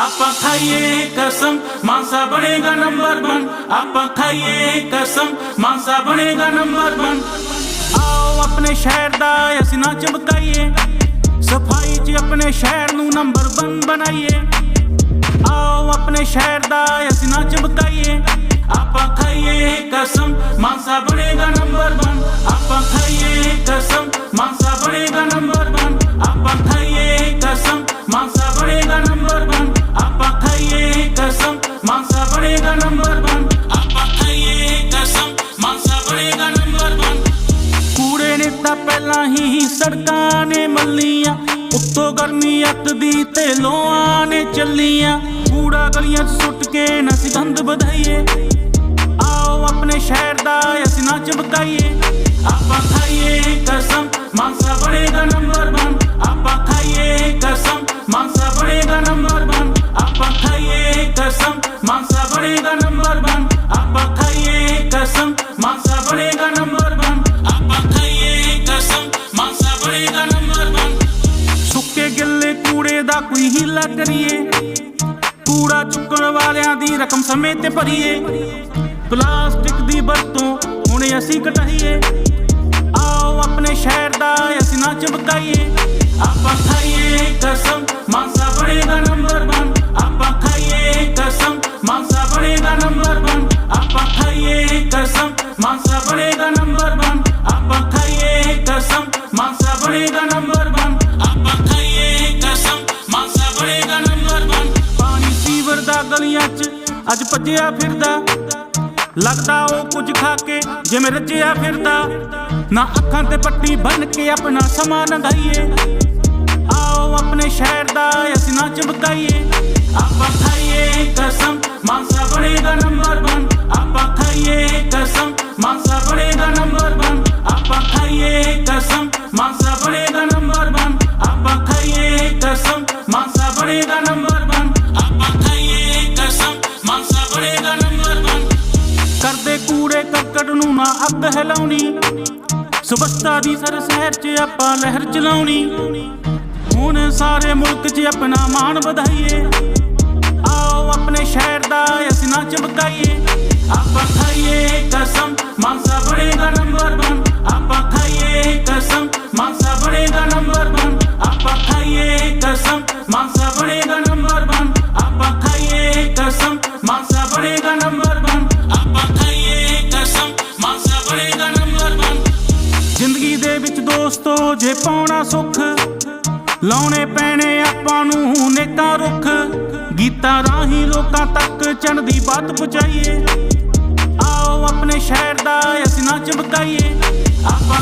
ਆਪਾਂ ਖਾਈਏ ਕਸਮ, ਮਾਨਸਾ ਬਣੇਗਾ ਨੰਬਰ 1 ਆਪਾਂ ਖਾਈਏ ਕਸਮ, ਮਾਨਸਾ ਬਣੇਗਾ ਨੰਬਰ 1 ਆਓ ਆਪਣੇ ਸ਼ਹਿਰ ਦਾ ਅਸੀਂ ਨਾ ਚਮਕਾਈਏ। ਸਫ਼ਾਈ 'ਚ ਆਪਣੇ ਸ਼ਹਿਰ ਨੂੰ ਨੰਬਰ 1 ਬਣਾਈਏ। ਆਓ ਆਪਣੇ ਸ਼ਹਿਰ ਦਾ ਅਸੀਂ ਨਾ ਚਮਕਾਈਏ। ਆਪਾਂ ਖਾਈਏ ਕਸਮ, ਮਾਨਸਾ ਬਣੇਗਾ ਨੰਬਰ 1 ਆਪਾਂ ਖਾਈਏ ਮਾਨਸਾ ਬਣੇਗਾ ਨੰਬਰ 1 ਕੂੜੇ ਨੇ ਤਾਂ ਪਹਿਲਾਂ ਹੀ ਸੜਕਾਂ ਨੇ ਮੱਲੀਆਂ, ਉੱਤੋਂ ਗਰਮੀ ਅੱਤ ਦੀ ਤੇ ਲੋਆਂ ਨੇ ਚੱਲੀਆਂ। ਕੂੜਾ ਗਲੀਆਂ 'ਚ ਸੁੱਟ ਕੇ ਨਾ ਅਸੀਂ ਵਧਾਈਏ। ਆਓ ਆਪਣੇ ਸ਼ਹਿਰ ਦਾ ਅਸੀਂ ਨਾ ਚਮਕਾਈਏ। ਆਪਾਂ ਖਾਈਏ ਕਸਮ ਮਾਨਸਾ ਬਣੇਗਾ ਨੰਬਰ 1 ਆਪਾਂ ਖਾਈਏ ਕਸਮ ਮਾਨਸਾ ਬਣੇਗਾ ਨੰਬਰ 1 ਆਪਾਂ ਖਾਈਏ ਕਸਮ ਮਾਨਸਾ ਬਣੇਗਾ ਨੰਬਰ 1 ਆਪਾਂ ਖਾਈਏ ਕਸਮ ਮਾਨਸਾ ਬਣੇਗਾ ਨੰਬਰ 1 ਆਪਾਂ ਖਾਈਏ ਕਸਮ ਮਾਨਸਾ ਬਣੇਗਾ ਨੰਬਰ 1 ਸੁੱਕੇ ਗਿੱਲੇ ਕੂੜੇ ਦਾ ਕੋਈ ਹੀਲਾ ਕਰੀਏ। ਕੂੜਾ ਚੁੱਕਣ ਵਾਲਿਆਂ ਦੀ ਰਕਮ ਸਮੇਂ ਤੇ ਭਰੀਏ। ਪਲਾਸਟਿਕ ਦੀ ਵਰਤੋਂ ਹੁਣ ਅਸੀਂ ਘਟਾਈਏ ਆਓ ਆਪਣੇ ਸ਼ਹਿਰ ਦਾ ਅਸੀਂ ਨਾ ਚਮਕਾਈਏ। ਆਪਾਂ ਖਾਈਏ ਕਸਮ ਮਾਨਸਾ ਬਣੇਗਾ ਨੰਬਰ ਮਾਨਸਾ ਬਣੇਗਾ ਨੰਬਰ 1 ਆਪਾਂ ਖਾਈਏ ਕਸਮ। ਮਾਨਸਾ ਬਣੇਗਾ ਨੰਬਰ 1 ਆਪਾਂ ਖਾਈਏ ਕਸਮ। ਮਾਨਸਾ ਬਣੇਗਾ ਨੰਬਰ 1 ਪਾਣੀ ਸੀਵਰ ਦਾ ਗਲੀਆਂ 'ਚ, ਅੱਜ ਭੱਜਿਆ ਫਿਰਦਾ। ਲੱਗਦਾ ਉਹ ਕੁਝ ਖਾ ਕੇ ਜਿਵੇਂ ਰੱਜਿਆ ਫਿਰਦਾ। ਨਾ ਅੱਖਾਂ ਤੇ ਪੱਟੀ ਬੰਨ ਕੇ ਆਪਣਾ ਸਮਾਂ ਲੰਘਾਈਏ। ਆਓ ਆਪਣੇ ਸ਼ਹਿਰ ਦਾ ਅਸੀਂ ਨਾ ਚਮਕਾਈਏ। ਆਪਾਂ ਖਾਈਏ ਕਸਮ ਮਾਨਸਾ ਬਣੇਗਾ ਨੰਬਰ 1 ਆਪਾਂ ਖਾਈਏ ਕਸਮ। ਕੱਕੜ ਨੂੰ ਨਾ ਹਿਲਾਉਣੀ। ਸੁਵਸਥਾ ਦੀ ਸਰ ਸ਼ਹਿਰ 'ਚ ਆਪਾਂ ਲਹਿਰ ਚਲਾਉਣੀ। ਹੁਣ ਸਾਰੇ ਮੁਲਕ 'ਚ ਆਪਣਾ ਮਾਣ ਵਧਾਈਏ। ਆਓ ਆਪਣੇ ਸ਼ਹਿਰ ਦਾ ਅਸੀਂ ਨਾ ਚਮਕਾਈਏ। ਆਪਾਂ ਖਾਈਏ ਕਸਮ, ਮਾਨਸਾ ਬਣੇਗਾ ਨੰਬਰ 1 ਆਪਾਂ ਖਾਈਏ ਕਸਮ, ਮਾਨਸਾ ਬਣੇਗਾ ਨੰਬਰ 1 ਆਪਾਂ ਖਾਈਏ ਕਸਮ, ਮਾਨਸਾ ਬਣੇਗਾ ਜੇ ਪਾਉਣਾ ਸੁੱਖ, ਲਾਉਣੇ ਪੈਣੇ ਆਪਾਂ ਨੂੰ ਨੇਕਾਂ ਰੁੱਖ। ਗੀਤਾਂ ਰਾਹੀਂ ਲੋਕਾਂ ਤੱਕ ਚੰਨ ਦੀ ਬਾਤ ਪਹੁੰਚਾਈਏ ਆਓ ਆਪਣੇ ਸ਼ਹਿਰ ਦਾ ਅਸੀਂ ਨਾ ਚਮਕਾਈਏ। ਆਪਾਂ